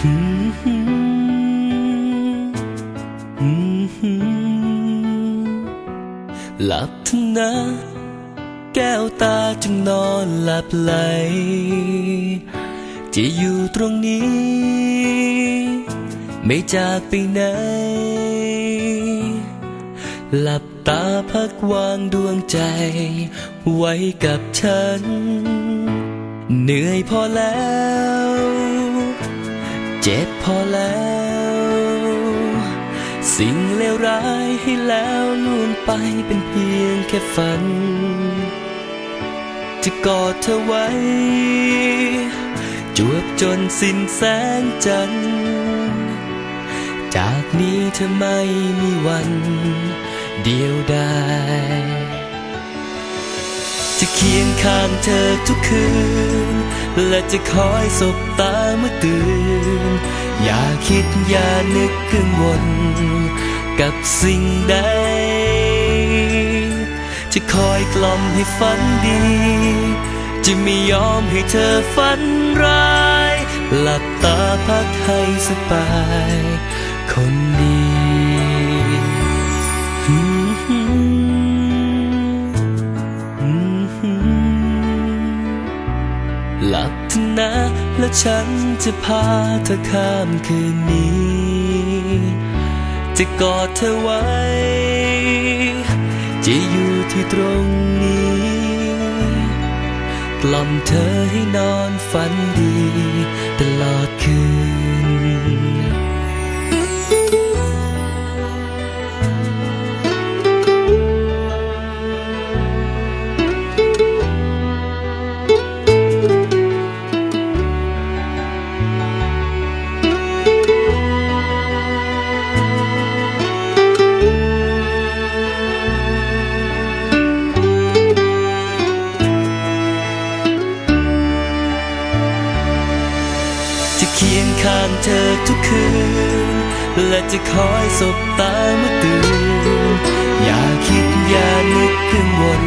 หลับเถอะนะ แก้วตาจึงนอนหลับไหล จะอยู่ตรงนี้ ไม่จากไปไหน หลับตาพักวางดวงใจ ไว้กับฉัน เหนื่อยพอแล้ว จ็บพอแล้ว สิ่งเลวร้ายให้แล้วล่วงไปเป็นเพียงแค่ฝัน จะกอดเธอไว้ จวบจนสิ้นแสงจันทร์ จากนี้เธอไม่มีวัน เดียวดายจะเคียงข้างเธอทุกคืน และจะคอยสบตาเมื่อตื่น อย่าคิดอย่านึกกังวลกับสิ่งใด จะคอยกล่อมให้ฝันดี จะไม่ยอมให้เธอฝันร้าย หลับตาพักให้สบาย ลับเถอนะ และฉันจะพาเธอข้ามคืนนี้ จะกอดเธอไว้ จะอยู่ที่ตรงนี้ กล่อมเธอให้นอนฝันดี ตลอดคืน เคียงข้างเธอทุกคืน และจะคอยสบตาเมื่อตื่น อย่าคิดอย่านึกกังวล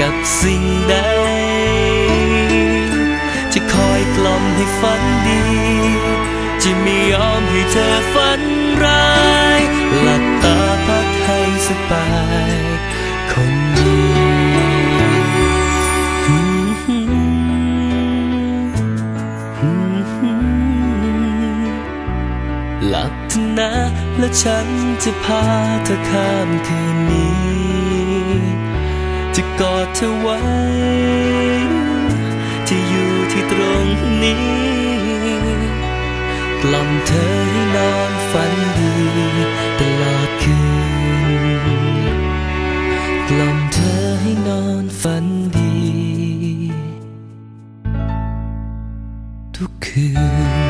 กับสิ่งใด จะคอยกล่อมให้ฝันดี จะไม่ยอมให้เธอฝันร้าย หลับตาพักให้สบาย และฉันจะพาเธอข้ามคืนนี้ จะกอดเธอไว้ จะอยู่ที่ตรงนี้ กล่อมเธอให้นอนฝันดีตลอดคืน กล่อมเธอให้นอนฝันดี ทุกคืน